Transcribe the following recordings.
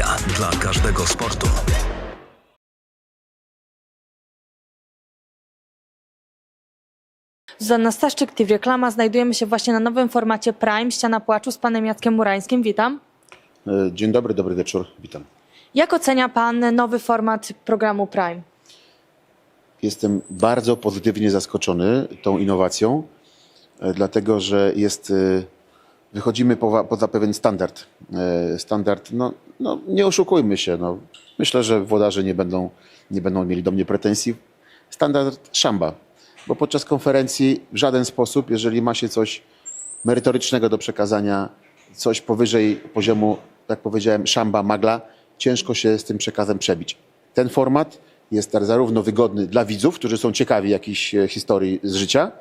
Media dla każdego sportu. Zuzanna Staszczyk, TV Reklama. Znajdujemy się właśnie na nowym formacie Prime, Ściana Płaczu z panem Jackiem Murańskim. Witam. E, Dzień dobry, dobry wieczór, witam. Jak ocenia pan nowy format programu Prime? Jestem bardzo pozytywnie zaskoczony tą innowacją, e, dlatego że jest, e, wychodzimy poza, pewien standard. Standard, no, no nie oszukujmy się, no. myślę, że włodarze nie będą, nie będą mieli do mnie pretensji. Standard szamba, bo podczas konferencji w żaden sposób, jeżeli ma się coś merytorycznego do przekazania, coś powyżej poziomu, jak powiedziałem, szamba, magla, ciężko się z tym przekazem przebić. Ten format jest tak zarówno wygodny dla widzów, którzy są ciekawi jakiejś e, historii z życia,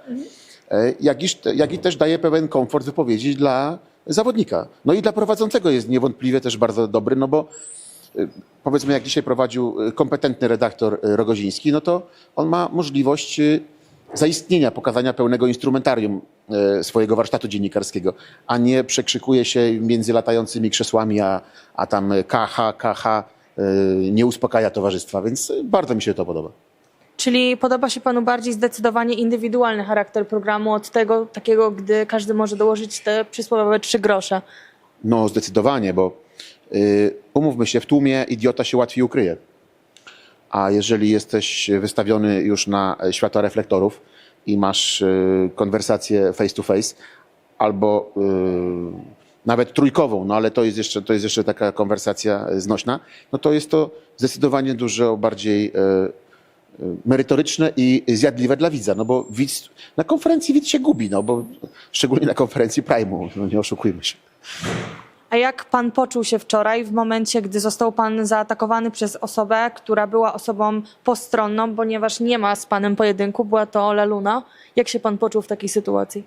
e, jak, iż, jak i też daje pewien komfort wypowiedzi dla zawodnika. No i dla prowadzącego jest niewątpliwie też bardzo dobry, no bo e, powiedzmy jak dzisiaj prowadził e, kompetentny redaktor e, Rogoziński, no to on ma możliwość zaistnienia, pokazania pełnego instrumentarium swojego warsztatu dziennikarskiego, a nie przekrzykuje się między latającymi krzesłami, a, a tam KH, KH nie uspokaja towarzystwa, więc bardzo mi się to podoba. Czyli podoba się panu bardziej zdecydowanie indywidualny charakter programu od tego takiego, gdy każdy może dołożyć te przysłowiowe trzy grosze. No zdecydowanie, bo y, umówmy się, w tłumie idiota się łatwiej ukryje. A jeżeli jesteś wystawiony już na światła reflektorów i masz y, konwersację face to face, albo y, nawet trójkową, no ale to jest, jeszcze, to jest jeszcze taka konwersacja znośna, no to jest to zdecydowanie dużo bardziej merytoryczne i zjadliwe dla widza, no bo widz, na konferencji widz się gubi, no bo szczególnie na konferencji Prime'u, no nie oszukujmy się. A jak pan poczuł się wczoraj w momencie, gdy został pan zaatakowany przez osobę, która była osobą postronną, ponieważ nie ma z panem pojedynku, była to Ola Luna. Jak się pan poczuł w takiej sytuacji?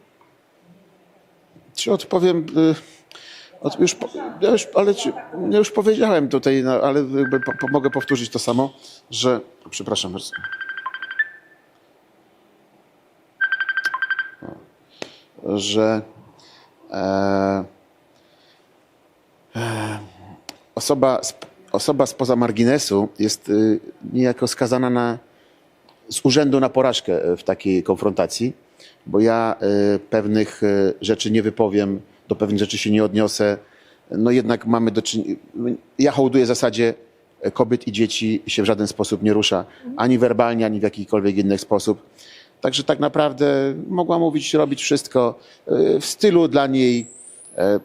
Czy odpowiem. y, już, ja już, ale ja już powiedziałem tutaj, no, ale po, mogę powtórzyć to samo, że. Przepraszam bardzo. Że e, e, osoba, osoba spoza marginesu jest y, niejako skazana na z urzędu na porażkę w takiej konfrontacji, bo ja y, pewnych y, rzeczy nie wypowiem, do pewnych rzeczy się nie odniosę. No jednak mamy do czynienia. Ja hołduję zasadzie e, kobiet i dzieci się w żaden sposób nie rusza, ani werbalnie, ani w jakikolwiek inny sposób. Także tak naprawdę mogła mówić, robić wszystko y, w stylu dla niej e,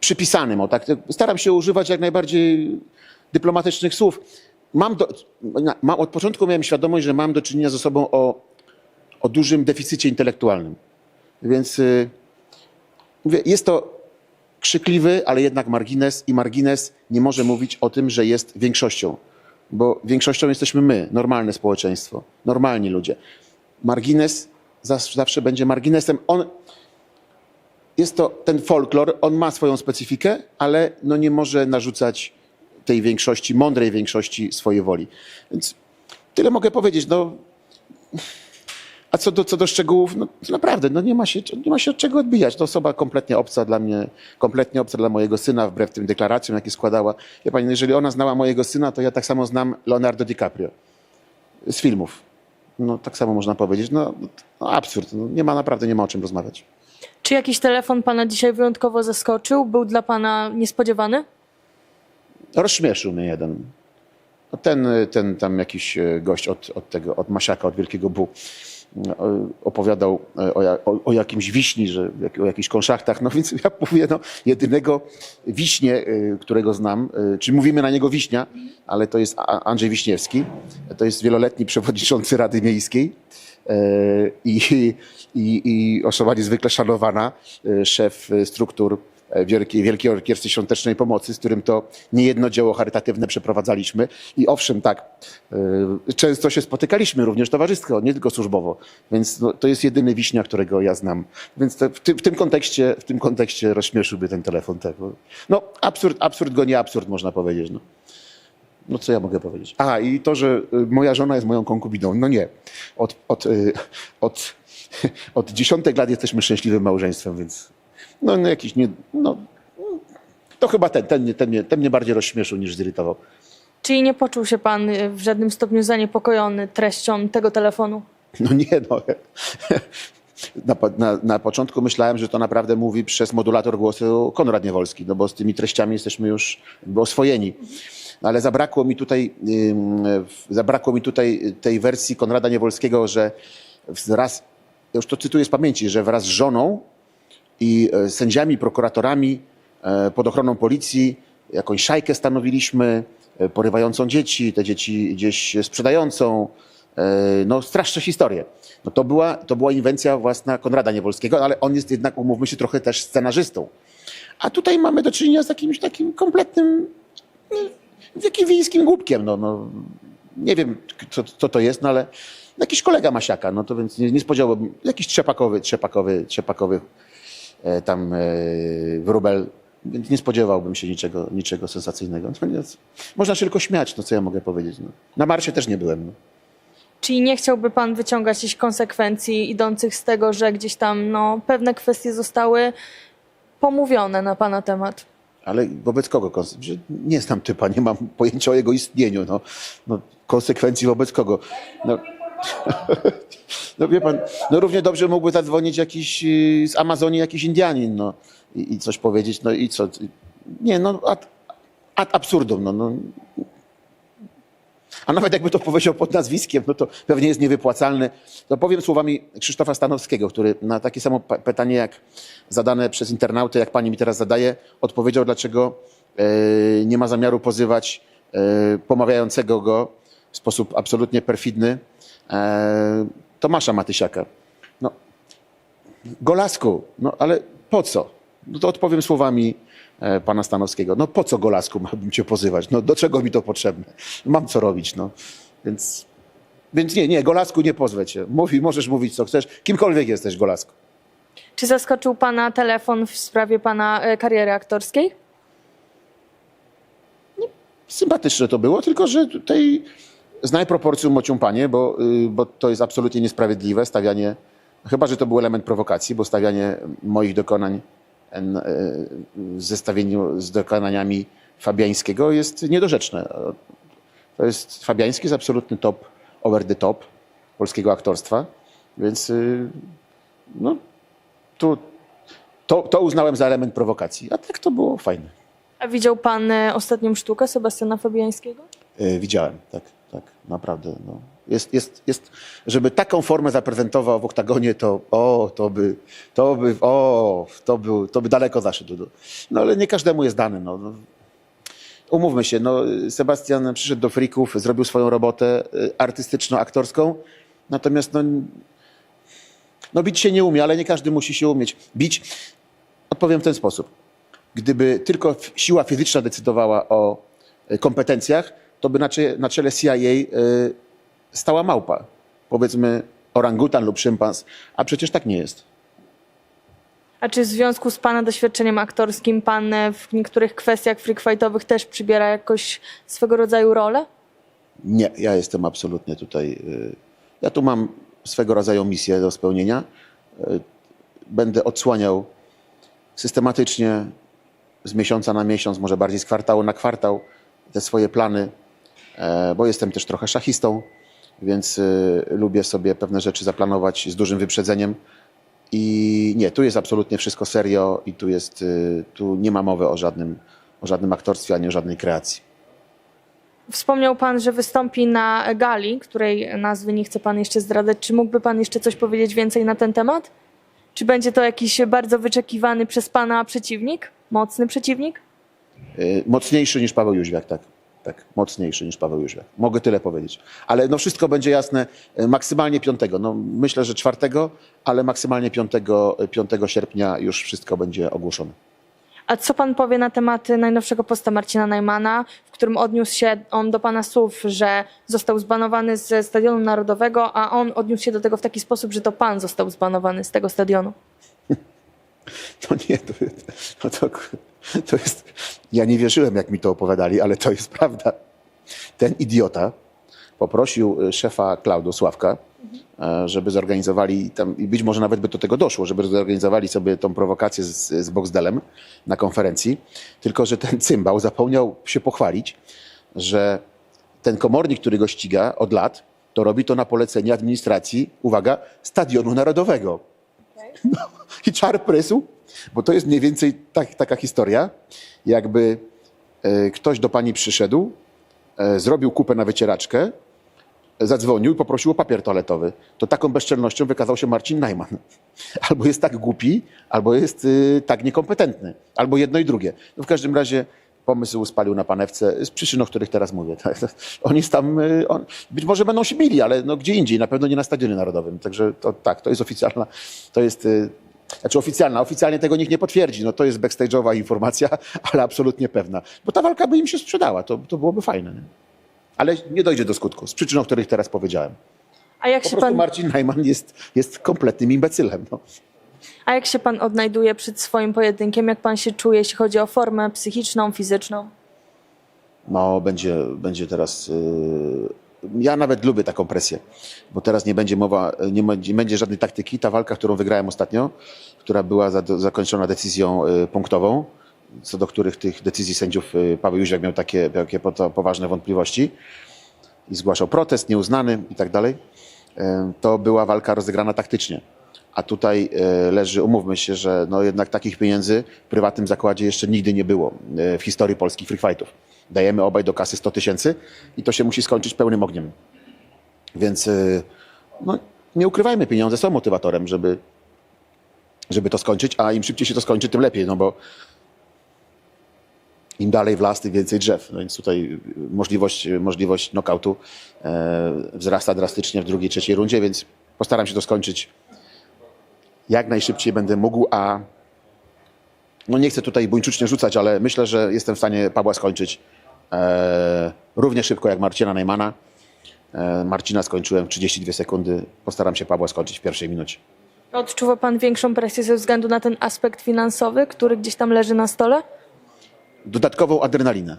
przypisanym. O, tak. Staram się używać jak najbardziej dyplomatycznych słów. Mam, do, od początku miałem świadomość, że mam do czynienia z osobą o, o dużym deficycie intelektualnym. Więc y, mówię, jest to krzykliwy, ale jednak margines i margines nie może mówić o tym, że jest większością. Bo większością jesteśmy my, normalne społeczeństwo, normalni ludzie. Margines zawsze, będzie marginesem. On, jest to ten folklor, on ma swoją specyfikę, ale no nie może narzucać tej większości, mądrej większości swojej woli. Więc tyle mogę powiedzieć. No, a co do, co do szczegółów, no to naprawdę, no nie ma, się, nie ma się od czego odbijać. To osoba kompletnie obca dla mnie, kompletnie obca dla mojego syna, wbrew tym deklaracjom, jakie składała. Wie pani, jeżeli ona znała mojego syna, to ja tak samo znam Leonardo DiCaprio z filmów. No tak samo można powiedzieć. No, no absurd. No, nie ma naprawdę, nie ma o czym rozmawiać. Czy jakiś telefon pana dzisiaj wyjątkowo zaskoczył? Był dla pana niespodziewany? Rozśmieszył mnie jeden. No ten, ten tam jakiś e, gość od, od tego, od Masiaka, od Wielkiego Bu, opowiadał e, o, o, o jakimś wiśni, że o jakichś konszachtach. No więc ja mówię, no jedynego wiśnie, e, którego znam, e, czy mówimy na niego wiśnia, ale to jest Andrzej Wiśniewski. To jest wieloletni przewodniczący Rady Miejskiej e, i, i, i osoba niezwykle szanowana, e, szef e, struktur e, Wielkiej, Wielkiej Orkiestry Świątecznej Pomocy, z którym to niejedno dzieło charytatywne przeprowadzaliśmy. I owszem, tak, e, często się spotykaliśmy również towarzysko, nie tylko służbowo, więc no, to jest jedyny wiśnia, którego ja znam. Więc to, w, tym, w, tym kontekście, w tym kontekście rozśmieszyłby ten telefon. Tak. No absurd, absurd go nie absurd, można powiedzieć. No. No co ja mogę powiedzieć? A i to, że y, moja żona jest moją konkubiną. No nie. Od, od, y, od, od dziesiątek lat jesteśmy szczęśliwym małżeństwem, więc no, no jakiś nie, no, To chyba ten, ten, mnie- ten, mnie, ten mnie bardziej rozśmieszył niż zirytował. Czyli nie poczuł się pan y, w żadnym stopniu zaniepokojony treścią tego telefonu? No nie, no. Na, po- na, na początku myślałem, że to naprawdę mówi przez modulator głosu Konrad Niewolski, no bo z tymi treściami jesteśmy już jakby oswojeni. No ale zabrakło mi tutaj, ym, w- zabrakło mi tutaj tej wersji Konrada Niewolskiego, że wraz, ja już to cytuję z pamięci, że wraz z żoną i e, sędziami, prokuratorami e, pod ochroną policji jakąś szajkę stanowiliśmy, e, porywającą dzieci, te dzieci gdzieś sprzedającą. No straszne historie. No to była, to była inwencja własna Konrada Niewolskiego, ale on jest jednak, umówmy się, trochę też scenarzystą. A tutaj mamy do czynienia z jakimś takim kompletnym, no, wiejskim głupkiem. No, no, nie wiem, co, co to jest, no ale jakiś kolega Masiaka, no to więc nie, nie spodziewałbym, jakiś trzepakowy, trzepakowy, trzepakowy tam e, wróbel, więc nie spodziewałbym się niczego, niczego sensacyjnego. Można się tylko śmiać, no co ja mogę powiedzieć. No. Na Marsie też nie byłem. No. Czyli nie chciałby pan wyciągać jakichś konsekwencji idących z tego, że gdzieś tam no, pewne kwestie zostały pomówione na pana temat? Ale wobec kogo? Nie znam typa, nie mam pojęcia o jego istnieniu. No, no, konsekwencji wobec kogo? No, no wie pan, no równie dobrze mógłby zadzwonić jakiś y, z Amazonii jakiś Indianin no, i, i coś powiedzieć. No i co? Nie, no ad, ad absurdum. No, no. A nawet jakby to powiedział pod nazwiskiem, no to pewnie jest niewypłacalny. To powiem słowami Krzysztofa Stanowskiego, który na takie samo pytanie jak zadane przez internautę, jak pani mi teraz zadaje, odpowiedział, dlaczego e, nie ma zamiaru pozywać e, pomawiającego go w sposób absolutnie perfidny Tomasza Matysiaka. No, Golasku, no ale po co? No to odpowiem słowami e, pana Stanowskiego. No po co Golasku miałbym cię pozywać? No do czego mi to potrzebne? Mam co robić, no. Więc, więc nie, nie, Golasku nie pozwę cię. Mówi, możesz mówić co chcesz, kimkolwiek jesteś, Golasku. Czy zaskoczył pana telefon w sprawie pana e, kariery aktorskiej? Sympatyczne to było, tylko że tutaj znaj proporcją mocią panie, bo, y, bo to jest absolutnie niesprawiedliwe stawianie, chyba że to był element prowokacji, bo stawianie moich dokonań en, y, w zestawieniu z dokonaniami Fabiańskiego jest niedorzeczne. To jest, Fabiański jest absolutny top, over the top polskiego aktorstwa, więc y, no, tu, to, to uznałem za element prowokacji, a tak to było fajne. A widział pan e, ostatnią sztukę Sebastiana Fabiańskiego? E, Widziałem, tak, tak, naprawdę. No. Jest, jest, jest, żeby taką formę zaprezentował w oktagonie, to o, to by, to by, o, to by, to by daleko zaszedł. No, ale nie każdemu jest dane. No. Umówmy się, no, Sebastian przyszedł do frików, zrobił swoją robotę y, artystyczno-aktorską, natomiast no, no bić się nie umie, ale nie każdy musi się umieć. Bić, odpowiem w ten sposób. Gdyby tylko siła fizyczna decydowała o y, kompetencjach, to by na, cze- na czele CIA y, stała małpa. Powiedzmy orangutan lub szympans, a przecież tak nie jest. A czy w związku z pana doświadczeniem aktorskim pan e, w niektórych kwestiach freak fightowych też przybiera jakoś swego rodzaju rolę? Nie, ja jestem absolutnie tutaj. y, Ja tu mam swego rodzaju misję do spełnienia. Y, Będę odsłaniał systematycznie z miesiąca na miesiąc, może bardziej z kwartału na kwartał te swoje plany, bo jestem też trochę szachistą, więc y, lubię sobie pewne rzeczy zaplanować z dużym wyprzedzeniem. I nie, tu jest absolutnie wszystko serio i tu jest, y, tu nie ma mowy o żadnym, o żadnym aktorstwie ani o żadnej kreacji. Wspomniał pan, że wystąpi na gali, której nazwy nie chce pan jeszcze zdradzać. Czy mógłby pan jeszcze coś powiedzieć więcej na ten temat? Czy będzie to jakiś bardzo wyczekiwany przez pana przeciwnik? Mocny przeciwnik? Mocniejszy niż Paweł Jóźwiak, tak. Mocniejszy niż Paweł Jóźwiak. Mogę tyle powiedzieć. Ale no wszystko będzie jasne y, maksymalnie 5. No myślę, że 4, ale maksymalnie 5, 5 sierpnia już wszystko będzie ogłoszone. A co pan powie na temat najnowszego posta Marcina Najmana, w którym odniósł się on do pana słów, że został zbanowany ze Stadionu Narodowego, a on odniósł się do tego w taki sposób, że to pan został zbanowany z tego stadionu? To nie, to, no to, to jest. Ja nie wierzyłem, jak mi to opowiadali, ale to jest prawda. Ten idiota poprosił y, szefa Klaudu Sławka, e, żeby zorganizowali tam, i być może nawet by do tego doszło, żeby zorganizowali sobie tą prowokację z, z Boxdelem na konferencji. Tylko, że ten cymbał zapomniał się pochwalić, że ten komornik, który go ściga od lat, to robi to na polecenie administracji, uwaga, Stadionu Narodowego. No, I czar prysł, bo to jest mniej więcej tak, taka historia, jakby e, ktoś do pani przyszedł, e, zrobił kupę na wycieraczkę, zadzwonił i poprosił o papier toaletowy. To taką bezczelnością wykazał się Marcin Najman. Albo jest tak głupi, albo jest y, tak niekompetentny. Albo jedno i drugie. No w każdym razie pomysł spalił na panewce z przyczyn, o których teraz mówię. Tak? Oni jest tam, y, on, być może będą się bili, ale no gdzie indziej, na pewno nie na Stadionie Narodowym. Także to tak, to jest oficjalna, to jest... Znaczy oficjalna, oficjalnie tego nikt nie potwierdzi. No to jest backstage'owa informacja, ale absolutnie pewna. Bo ta walka by im się sprzedała, to, to byłoby fajne. Nie? Ale nie dojdzie do skutku, z przyczyn, o których teraz powiedziałem. A jak Po się prostu pan, Marcin Najman jest, jest kompletnym imbecylem. No. a jak się pan odnajduje przed swoim pojedynkiem? Jak pan się czuje, jeśli chodzi o formę psychiczną, fizyczną? No, będzie, będzie teraz. Yy... Ja nawet lubię taką presję, bo teraz nie będzie mowa, nie będzie, nie będzie żadnej taktyki. Ta walka, którą wygrałem ostatnio, która była za, zakończona decyzją yy, punktową, co do których tych decyzji sędziów yy, Paweł Jóźwiak miał takie, takie po- poważne wątpliwości i zgłaszał protest nieuznany i tak dalej, yy, to była walka rozegrana taktycznie. A tutaj yy, leży, umówmy się, że no jednak takich pieniędzy w prywatnym zakładzie jeszcze nigdy nie było yy, w historii polskich free fightów. Dajemy obaj do kasy 100 tysięcy i to się musi skończyć pełnym ogniem. Więc yy, no, nie ukrywajmy, pieniądze są motywatorem, żeby, żeby to skończyć, a im szybciej się to skończy, tym lepiej, no bo im dalej w las, tym więcej drzew. No więc tutaj możliwość, możliwość knockoutu e, wzrasta drastycznie w drugiej, trzeciej rundzie, więc postaram się to skończyć jak najszybciej będę mógł, a no nie chcę tutaj buńczucznie rzucać, ale myślę, że jestem w stanie Pawła skończyć e, równie szybko jak Marcina Najmana. E, Marcina skończyłem w 32 sekundy. Postaram się Pawła skończyć w pierwszej minucie. Odczuwa pan większą presję ze względu na ten aspekt finansowy, który gdzieś tam leży na stole? dodatkową adrenalinę.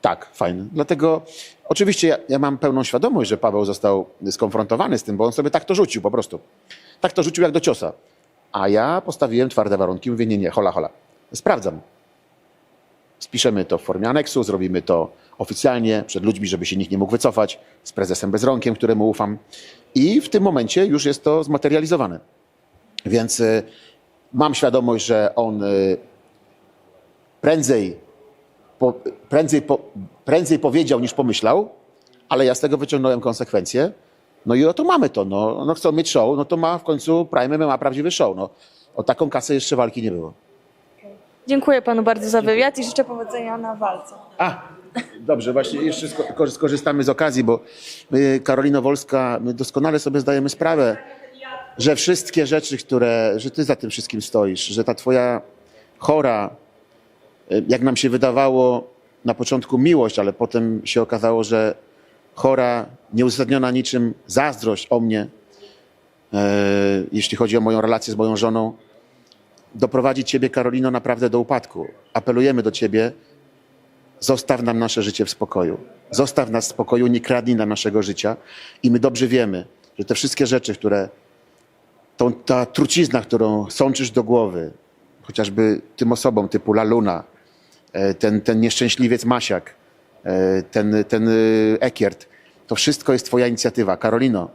Tak, fajne. Dlatego oczywiście ja, ja mam pełną świadomość, że Paweł został skonfrontowany z tym, bo on sobie tak to rzucił po prostu. Tak to rzucił jak do ciosa. A ja postawiłem twarde warunki, mówię nie, nie, hola, hola. Sprawdzam. Spiszemy to w formie aneksu, zrobimy to oficjalnie przed ludźmi, żeby się nikt nie mógł wycofać, z prezesem Bezronkiem, któremu ufam. I w tym momencie już jest to zmaterializowane. Więc y, mam świadomość, że on y, prędzej, po, prędzej, po, prędzej powiedział niż pomyślał, ale ja z tego wyciągnąłem konsekwencje. No i oto mamy to. No, no chcą mieć show, no to ma w końcu Prime ma prawdziwy show. No, o taką kasę jeszcze walki nie było. Dziękuję panu bardzo za wywiad i życzę powodzenia na walce. A, dobrze, właśnie jeszcze sko- skorzystamy z okazji, bo my, Karolina Wolska, my doskonale sobie zdajemy sprawę, że wszystkie rzeczy, które, że ty za tym wszystkim stoisz, że ta twoja chora, y, jak nam się wydawało na początku miłość, ale potem się okazało, że chora, nieuzasadniona niczym zazdrość o mnie, e, jeśli chodzi o moją relację z moją żoną, doprowadzi ciebie, Karolino, naprawdę do upadku. Apelujemy do ciebie, Zostaw nam nasze życie w spokoju. Zostaw nas w spokoju, nie kradnij nam naszego życia. I my dobrze wiemy, że te wszystkie rzeczy, które, tą, ta trucizna, którą sączysz do głowy, chociażby tym osobom typu Laluna, e, ten, ten nieszczęśliwiec Masiak, e, ten, ten Ekiert, to wszystko jest twoja inicjatywa. Karolino,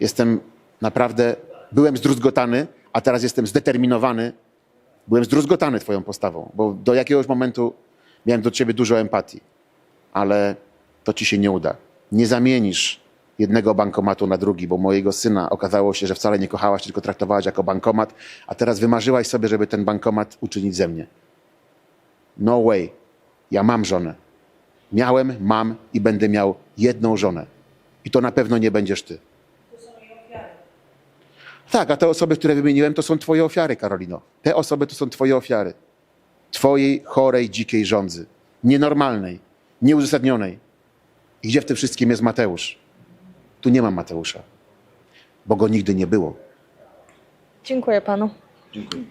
jestem naprawdę, byłem zdruzgotany, a teraz jestem zdeterminowany, Byłem zdruzgotany twoją postawą, bo do jakiegoś momentu miałem do ciebie dużo empatii, ale to ci się nie uda. Nie zamienisz jednego bankomatu na drugi, bo mojego syna okazało się, że wcale nie kochałaś, tylko traktowałaś jako bankomat, a teraz wymarzyłaś sobie, żeby ten bankomat uczynić ze mnie. No way. Ja mam żonę. Miałem, mam i będę miał jedną żonę. I to na pewno nie będziesz ty. Tak, a te osoby, które wymieniłem, to są twoje ofiary, Karolino. Te osoby to są twoje ofiary. Twojej chorej, dzikiej żądzy. Nienormalnej, nieuzasadnionej. I gdzie w tym wszystkim jest Mateusz? Tu nie ma Mateusza, bo go nigdy nie było. Dziękuję panu. Dziękuję.